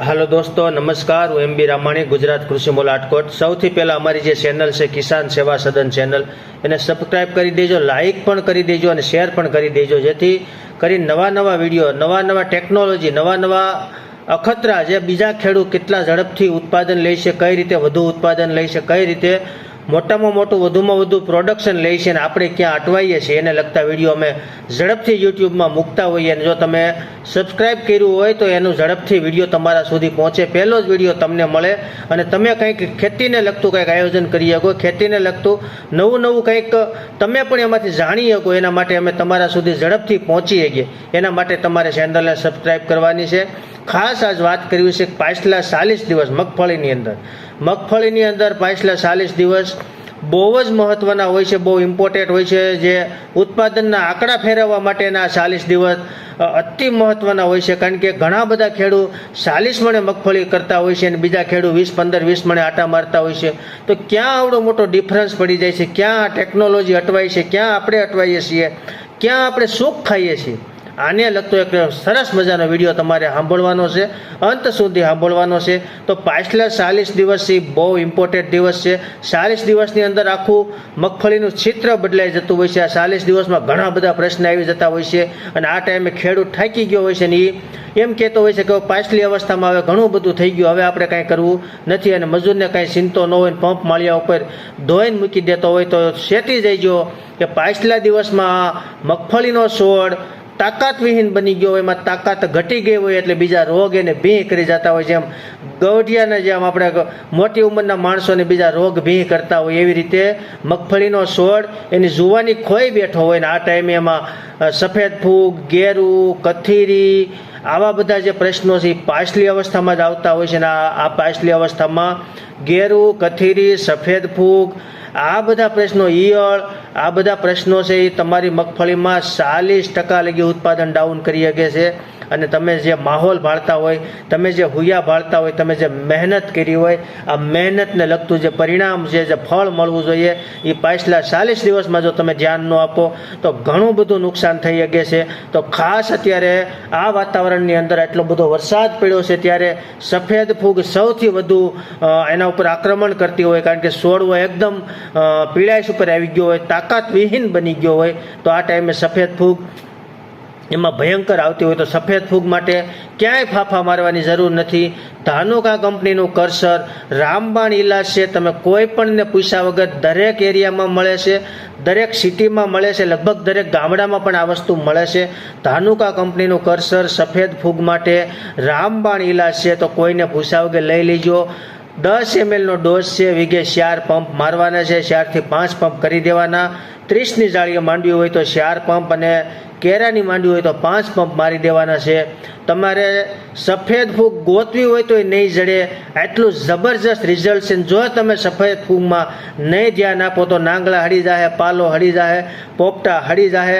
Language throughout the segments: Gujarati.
હાલો દોસ્તો, નમસ્કાર. હું એમ બી રામાણી, ગુજરાત કૃષિ મોલ સૌથી પહેલાં અમારી જે ચેનલ છે, કિસાન સેવા સદન ચેનલ, એને સબસ્ક્રાઇબ કરી દેજો લાઇક પણ કરી દેજો અને શેર પણ કરી દેજો, જેથી કરી નવા નવા વીડિયો નવા નવા ટેકનોલોજી નવા નવા અખતરા, જે બીજા ખેડૂત કેટલા ઝડપથી ઉત્પાદન લે છે, કઈ રીતે વધુ ઉત્પાદન લે છે, કઈ રીતે મોટામાં મોટું, વધુમાં વધુ પ્રોડક્શન લે છે અને આપણે ક્યાં અટવાઈએ છીએ એને લગતા વીડિયો અમે ઝડપથી યુટ્યુબમાં મૂકતા હોઈએ અને જો તમે સબસ્ક્રાઈબ કર્યું હોય તો એનું ઝડપથી વીડિયો તમારા સુધી પહોંચે. પહેલો જ વીડિયો તમને મળે અને તમે કંઈક ખેતીને લગતું કંઈક આયોજન કરી શકો ખેતીને લગતું નવું નવું કંઈક તમે પણ એમાંથી જાણી શકો એના માટે અમે તમારા સુધી ઝડપથી પહોંચી શકીએ એના માટે તમારે ચેનલને સબસ્ક્રાઈબ કરવાની છે. ખાસ આજ વાત કરવી છે પાછલા ચાલીસ દિવસ મગફળીની અંદર. મગફળીની અંદર પાછલા ચાલીસ દિવસ બહુ જ મહત્ત્વના હોય છે, બહુ ઇમ્પોર્ટન્ટ હોય છે, જે ઉત્પાદનના આંકડા ફેરવવા માટેના ચાલીસ દિવસ અતિ મહત્ત્વના હોય છે, કારણ કે ઘણા બધા ખેડૂત ચાલીસ મણે મગફળી કરતા હોય છે અને બીજા ખેડૂત વીસ, પંદર, વીસ મણે આટા મારતા હોય છે. તો ક્યાં આવડો મોટો ડિફરન્સ પડી જાય છે? ક્યાં ટેકનોલોજી અટવાય છે? ક્યાં આપણે અટવાઈએ છીએ? ક્યાં આપણે સુખ ખાઈએ છીએ? આને લગતો એક સરસ મજાનો વીડિયો તમારે સાંભળવાનો છે. અંત સુધી સાંભળવાનો છે. તો પાછલા ચાલીસ દિવસથી બહુ ઇમ્પોર્ટન્ટ દિવસ છે. ચાલીસ દિવસની અંદર આખું મગફળીનું ચિત્ર બદલાઈ જતું હોય છે. આ ચાલીસ દિવસમાં ઘણા બધા પ્રશ્ન આવી જતા હોય છે અને આ ટાઈમે ખેડૂત થાકી ગયો હોય છે ને એ એમ કહેતો હોય છે કે પાછલી અવસ્થામાં હવે ઘણું બધું થઈ ગયું. હવે આપણે કાંઈ કરવું નથી અને મજૂરને કાંઈ ચિંતો ન હોય પંપ માળિયા ઉપર ધોઈને મૂકી દેતો હોય તો શેતી જઈજો કે પાછલા દિવસમાં મગફળીનો છોડ તાકાતવિહીન બની ગયો હોય, એમાં તાકાત ઘટી ગઈ હોય એટલે બીજા રોગ એને ભીહ કરી જતા હોય જેમ ગૌઢિયાને જેમ આપણે મોટી ઉંમરના માણસોને બીજા રોગ ભીહ કરતા હોય, એવી રીતે મગફળીનો છોડ એની જુવાની ખોઈ બેઠો હોય ને આ ટાઈમે એમાં સફેદ ફૂગ, ગેરું, કથીરી, આવા બધા જે પ્રશ્નો છે, એ પાછલી અવસ્થામાં જ આવતા હોય છે ને આ આ પાછલી અવસ્થામાં ગેરું, કથીરી, સફેદ ફૂગ આ બધા પ્રશ્નો ઈયળ, આ બધા પ્રશ્નો છે એ તમારી મગફળીમાં ચાલીસ ટકા લગી ઉત્પાદન ડાઉન કરી શકે છે. અને તમે જે માહોલ ભાળતા હોય, તમે જે હુયા ભાળતા હોય, તમે જે મહેનત કરી હોય, આ મહેનતને લગતું જે પરિણામ છે, જે ફળ મળવું જોઈએ એ પાછલા ચાલીસ દિવસમાં જો તમે ધ્યાન ન આપો, તો ઘણું બધું નુકસાન થઈ શકે છે. તો ખાસ અત્યારે આ વાતાવરણની અંદર એટલો બધો વરસાદ પડ્યો છે ત્યારે સફેદ ફૂગ સૌથી વધુ એના ઉપર આક્રમણ કરતી હોય, કારણ કે છોડવો એકદમ પીળાશ ઉપર આવી ગયો હોય તાકાત વિહીન બની ગયો હોય, તો આ ટાઈમે સફેદ ફૂગ એમાં ભયંકર આવતી હોય તો સફેદ ફૂગ માટે ક્યાંય ફાફા મારવાની જરૂર નથી. ધાનુકા કંપનીનું કરસર રામબાણ ઇલાજ છે. તમે કોઈ પણને પૂછ્યા વગર દરેક એરિયામાં મળે છે. દરેક સિટીમાં મળે છે. લગભગ દરેક ગામડામાં પણ આ વસ્તુ મળે છે. ધાનુકા કંપનીનું કરસર સફેદ ફૂગ માટે રામબાણ ઇલાજ છે. તો કોઈને પૂછ્યા વગર લઈ લેજો. દસ એમએલનો ડોઝ છે. વિગે ચાર પંપ મારવાના છે. ચારથી પાંચ પંપ કરી દેવાના. ત્રીસની જાળીએ માંડવી હોય તો ચાર પંપ અને કેરાની માંડવી હોય તો પાંચ પંપ મારી દેવાના છે. તમારે સફેદ ફૂગ ગોતવી હોય તો એ નહીં જડે. આટલું જબરજસ્ત રિઝલ્ટ છે જો તમે સફેદ ફૂગમાં નહીં ધ્યાન આપો તો નાંગલા હળી જાહે, પાલો હળી જાહે, પોપટા હળી જાહે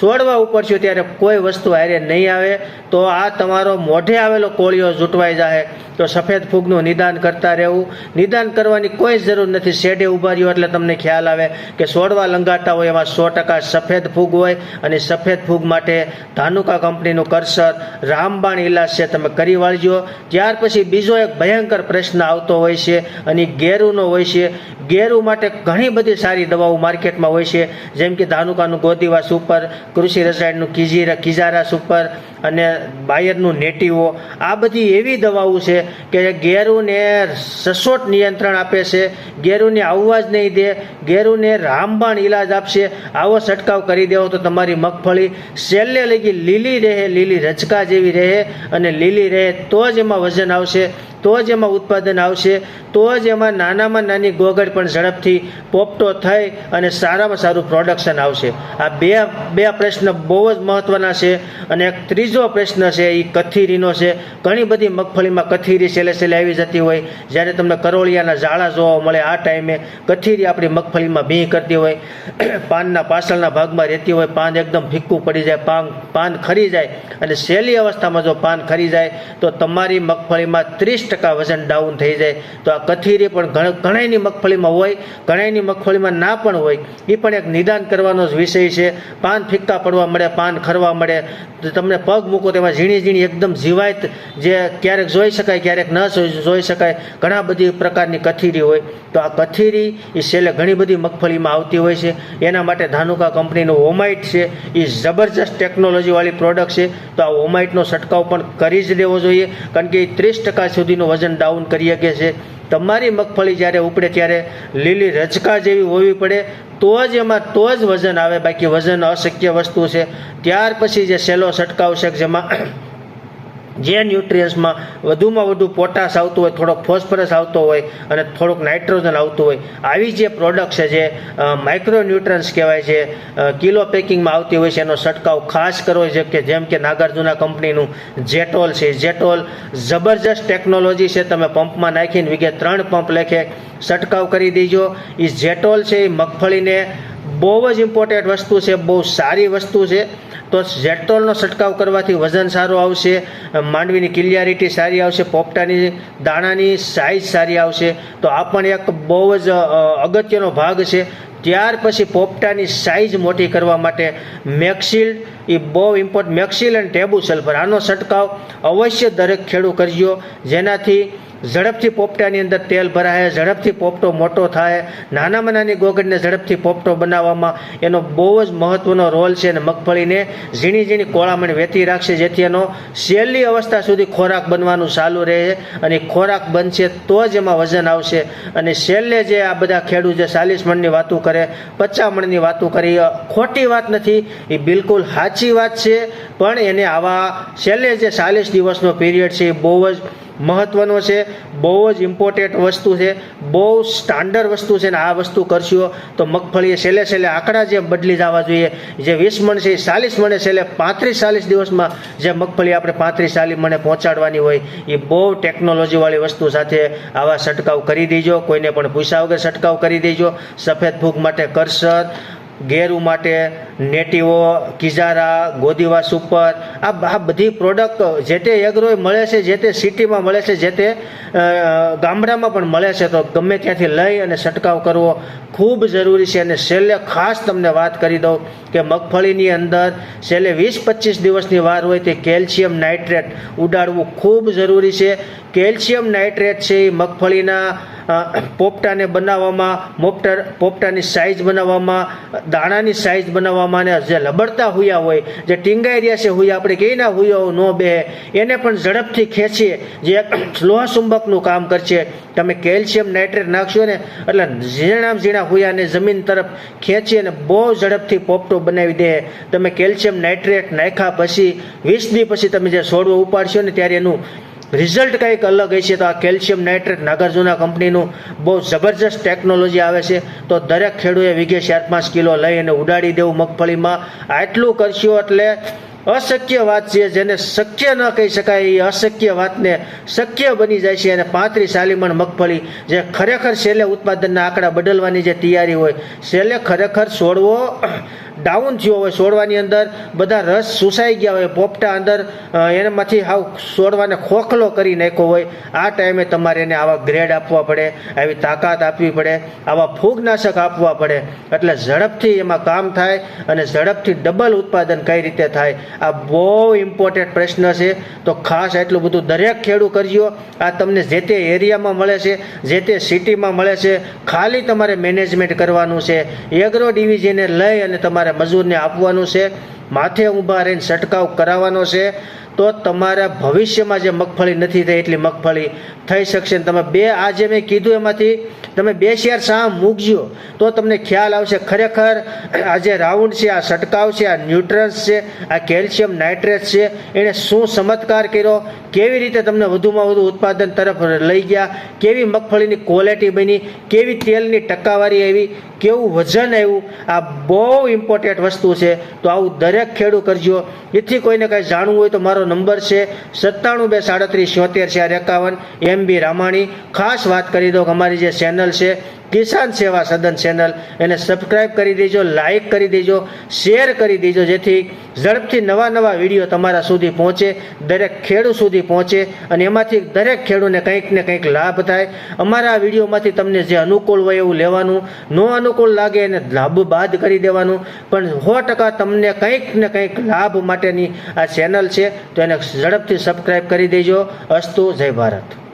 છોડવા ઉપર છો ત્યારે કોઈ વસ્તુ હારે નહીં આવે, તો આ તમારો મોઢે આવેલો કોળિયો જૂટવાઈ જાય તો સફેદ ફૂગનું નિદાન કરતા રહેવું. નિદાન કરવાની કોઈ જરૂર નથી. શેડે ઊભા રહ્યો એટલે તમને ખ્યાલ આવે કે છોડવા લંગાતા હોય એમાં સો ટકા સફેદ ફૂગ હોય અને સફેદ ફૂગ માટે ધાનુકા કંપનીનું કરસર, રામબાણ ઇલાજ છે, તમે કરી વાળજો. ત્યાર પછી બીજો એક ભયંકર પ્રશ્ન આવતો હોય છે અને ગેરુનો હોય છે. ગેરુ માટે ઘણી બધી સારી દવાઓ માર્કેટમાં હોય છે. જેમ કે ધાનુકાનું ગોદીવા સુપર કૃષિ રસાયણનું કિજીરા કિજારા સુપર અને બાયરનું નેટીવો, આ બધી એવી દવાઓ છે કે ગેરુને સચોટ નિયંત્રણ આપે છે, ગેરુને આવવા જ નહીં દે, ગેરુને રામબાણ ઇલાજ આપશે. આવો છંટકાવ કરી દેવો તો તમારી મગફળી છેલ્લે લગી લીલી રહે, લીલી રચકા જેવી રહે અને લીલી રહે તો જ એમાં વજન આવશે, તો જ એમાં ઉત્પાદન આવશે, તો જ એમાં નાનામાં નાની ગોગળ પણ ઝડપથી પોપટો થઈ અને સારામાં સારું પ્રોડક્શન આવશે. આ બે બે પ્રશ્ન બહુ જ મહત્ત્વના છે અને એક ત્રીજો પ્રશ્ન છે એ કથીરીનો છે. ઘણી બધી મગફળીમાં કથીરી છેલ્લે છેલ્લે આવી જતી હોય. જ્યારે તમને કરોળિયાના ઝાડા જોવા મળે આ ટાઈમે કથીરી આપણી મગફળીમાં ભીં કરતી હોય. પાનના પાછળના ભાગમાં રહેતી હોય. પાન એકદમ ફીક્કું પડી જાય. પાન પાન ખરી જાય. અને સહેલી અવસ્થામાં જો પાન ખરી જાય, તો તમારી મગફળીમાં ત્રીસ ટકા વજન ડાઉન થઈ જાય. તો આ કથીરી પણ ઘણ- ઘણાયની મગફળીમાં હોય, ઘણાયની મગફળીમાં ના પણ હોય. એ પણ એક નિદાન કરવાનો જ વિષય છે. પાન ફીક્કા પડવા મળે, પાન ખરવા મળે. તો તમને પગ મૂકો તેમાં ઝીણી ઝીણી એકદમ જીવાયત જે ક્યારેક જોઈ શકાય, ક્યારેક ન જોઈ શકાય, ઘણા બધી પ્રકારની કથીરી હોય. તો આ કથીરી એ છેલ્લે ઘણી બધી મગફળીમાં આવતી હોય છે. એના માટે ધાનુકા કંપનીનું ઓમાઇટ છે. એ જબરજસ્ત ટેકનોલોજીવાળી પ્રોડક્ટ છે. તો આ ઓમાઇટનો છંટકાવ પણ કરી જ દેવો જોઈએ. કારણ કે એ ત્રીસ ટકા સુધીનું વજન ડાઉન કરી શકે છે. તમારી મગફળી જ્યારે ઉપડે ત્યારે લીલી રચકા જેવી હોવી પડે. તો જ એમાં તો જ વજન આવે, બાકી વજન અશક્ય વસ્તુ છે. ત્યાર પછી જે સેલો છટકાવ છે જેમાં જે ન્યુટ્રિયન્સમાં વધુમાં વધુ પોટાશ આવતું હોય, થોડોક ફોસ્ફરસ આવતો હોય અને થોડુંક નાઇટ્રોજન આવતું હોય, આવી જે પ્રોડક્ટ છે જે માઇક્રો ન્યુટ્રન્સ કહેવાય છે કિલો પેકિંગમાં આવતી હોય છે, એનો છંટકાવ ખાસ કરવો છે કે જેમ કે નાગાર્જુના કંપનીનું જેટોલ છે, જેટોલ જબરજસ્ત ટેકનોલોજી છે, તમે પંપમાં નાખીને વિગે ત્રણ પંપ લેખે છંટકાવ કરી દેજો. એ જેટોલ છે એ મગફળીને બહુ જ ઇમ્પોર્ટન્ટ વસ્તુ છે, બહુ સારી વસ્તુ છે. તો જેટોલનો છંટકાવ કરવાથી વજન સારું આવશે, માંડવીની ક્લિયારિટી સારી આવશે, પોપટાની દાણાની સાઇઝ સારી આવશે. તો આ પણ એક બહુ જ અગત્યનો ભાગ છે. ત્યાર પછી પોપટાની સાઇઝ મોટી કરવા માટે મેક્સિલ એ બહુ ઇમ્પોર્ટ મેક્સિલ અને ટેબુ સલ્ફર આનો છંટકાવ અવશ્ય દરેક ખેડૂત કરજો. જેનાથી ઝડપથી પોપટાની અંદર તેલ ભરાય, ઝડપથી પોપટો મોટો થાય નાનામાં નાની ગોગડને ઝડપથી પોપટો બનાવવામાં એનો બહુ જ મહત્વનો રોલ છે અને મગફળીને ઝીણી ઝીણી કોળામણ વેતી રાખશે, જેથી એનો છેલ્લી અવસ્થા સુધી ખોરાક બનવાનું ચાલુ રહે અને ખોરાક બનશે તો જ એમાં વજન આવશે. અને છેલ્લે જે આ બધા ખેડૂત જે ચાલીસ મણની વાતો કરે, પચાસ મણની વાતો કરે ખોટી વાત નથી, એ બિલકુલ સાચી વાત છે. પણ એને આવા છેલ્લે જે ચાલીસ દિવસનો પીરિયડ છે, એ બહુ જ મહત્વનો છે. બહુ જ ઇમ્પોર્ટન્ટ વસ્તુ છે. બહુ સ્ટાન્ડર્ડ વસ્તુ છે ને આ વસ્તુ કરશો તો મગફળીએ છેલ્લે છેલ્લે આંકડા જે બદલી જવા જોઈએ. જે વીસ મણ છે એ ચાલીસ મણે છેલ્લે પાંત્રીસ ચાલીસ દિવસમાં જે મગફળી આપણે પાંત્રીસ ચાલીસ મણે પહોંચાડવાની હોય, એ બહુ ટેકનોલોજીવાળી વસ્તુ સાથે આવા છંટકાવ કરી દેજો. કોઈને પણ પૂછા વગર છંટકાવ કરી દેજો. સફેદ ફૂગ માટે કરસર ગેરુ માટે નેટીવો કિઝારા ગોદીવા સુપર આ આ બધી પ્રોડક્ટ જે તે એગ્રોય મળે છે, જે તે સિટીમાં મળે છે, જે તે ગામડામાં પણ મળે છે, તો ગમે ત્યાંથી લઈ અને છંટકાવ કરવો ખૂબ જરૂરી છે. અને છેલ્લે ખાસ તમને વાત કરી દઉં કે મગફળીની અંદર છેલ્લે વીસ પચીસ દિવસની વાર હોય તે કેલ્શિયમ નાઇટ્રેટ ઉડાડવું ખૂબ જરૂરી છે. કેલ્શિયમ નાઇટ્રેટ છે, એ મગફળીના પોપટાને બનાવવામાં મોપટર પોપટાની સાઇઝ બનાવવામાં, દાણાની સાઇઝ બનાવવામાં અને જે લબડતા હુયા હોય, જે ટીંગાઈ રહ્યા છે હુયા, આપણે કહીએ ના ન બે, એને પણ ઝડપથી ખેંચીએ, જે લોહ ચુંબકનું કામ કરશે. તમે કેલ્શિયમ નાઇટ્રેટ નાખશો ને, એટલે ઝીણામ ઝીણા હુયાને જમીન તરફ ખેંચી અને બહુ ઝડપથી પોપટો બનાવી દે. તમે કેલ્શિયમ નાઇટ્રેટ નાખ્યા પછી, વીસ દી પછી તમે જે છોડવો ઉપાડશો ને, ત્યારે એનું રિઝલ્ટ કંઈક અલગ હશે તો આ કેલ્શિયમ નાઇટ્રેટ નાગાર્જુના કંપનીનું બહુ જબરજસ્ત ટેકનોલોજી આવે છે. તો દરેક ખેડૂએ વીઘે ચાર પાંચ કિલો લઈ અને ઉડાડી દેવું મગફળીમાં. આટલું કરશો એટલે અશક્ય વાત છે, જેને શક્ય ન કહી શકાય, એ અશક્ય વાતને શક્ય બની જાય છે. અને પાંત્રીસ આલીમણ મગફળી જે ખરેખર છેલ્લે ઉત્પાદનના આંકડા બદલવાની જે તૈયારી હોય, છેલ્લે ખરેખર છોડવો ડાઉન થયો હોય છોડવાની અંદર, બધા રસ સુસાઈ ગયા હોય, પોપટા અંદર એનામાંથી હાવ છોડવાને ખોખલો કરી નાખ્યો હોય. આ ટાઈમે તમારે એને આવા ગ્રેડ આપવા પડે, આવી તાકાત આપવી પડે, આવા ફૂગનાશક આપવા પડે. એટલે ઝડપથી એમાં કામ થાય અને ઝડપથી ડબલ ઉત્પાદન કઈ રીતે થાય, આ બહુ ઇમ્પોર્ટન્ટ પ્રશ્ન છે. તો ખાસ એટલું બધું દરેક ખેડૂત કરજો આ તમને જે તે એરિયામાં મળે છે, જે તે સિટીમાં મળે છે, ખાલી તમારે મેનેજમેન્ટ કરવાનું છે. એગ્રો ડિવિઝને લઈ અને તમારે મજૂરને આપવાનું છે, માથે ઊભા રહીને છંટકાવ કરાવવાનો છે, તો તમારા ભવિષ્યમાં જે મગફળી નથી થઈ એટલી મગફળી થઈ શકશે. તમે બે આ જે મેં કીધું એમાંથી, તમે બે શેર શા મૂકજો, તો તમને ખ્યાલ આવશે. ખરેખર આ જે રાઉન્ડ છે, આ છંટકાવ છે, આ ન્યુટ્રન્સ છે, આ કેલ્શિયમ નાઇટ્રેટ છે, એણે શું ચમત્કાર કર્યો, કેવી રીતે તમને વધુમાં વધુ ઉત્પાદન તરફ લઈ ગયા, કેવી મગફળીની ક્વોલિટી બની, કેવી તેલની ટકાવારી આવી કેવું વજન આવ્યું? આ બહુ ઇમ્પોર્ટન્ટ વસ્તુ છે. તો આવું દરેક ખેડૂ કરજો. એથી કોઈને કાંઈ જાણવું હોય તો મારો નંબર છે સત્તાણું બે સાડત્રીસ છોતેર ચાર એકાવન એમ બી રામાણી. ખાસ વાત કરી દો કે અમારી જે ચેનલ છે કિસાન સેવા સદન ચેનલ. એને સબસ્ક્રાઇબ કરી દેજો લાઇક કરી દેજો શેર કરી દેજો, જેથી ઝડપથી નવા નવા વીડિયો તમારા સુધી પહોંચે, દરેક ખેડૂત સુધી પહોંચે અને એમાંથી દરેક ખેડૂને કંઈક ને કંઈક લાભ થાય. અમારા આ વિડીયોમાંથી તમને જે અનુકૂળ હોય એવું લેવાનું, ન અનુકૂળ લાગે એને લાભ બાદ કરી દેવાનું, પણ સો ટકા તમને કંઈક ને કંઈક લાભ માટેની આ ચેનલ છે, તો એને ઝડપથી સબસ્ક્રાઇબ કરી દેજો. અસ્તુ, જય ભારત.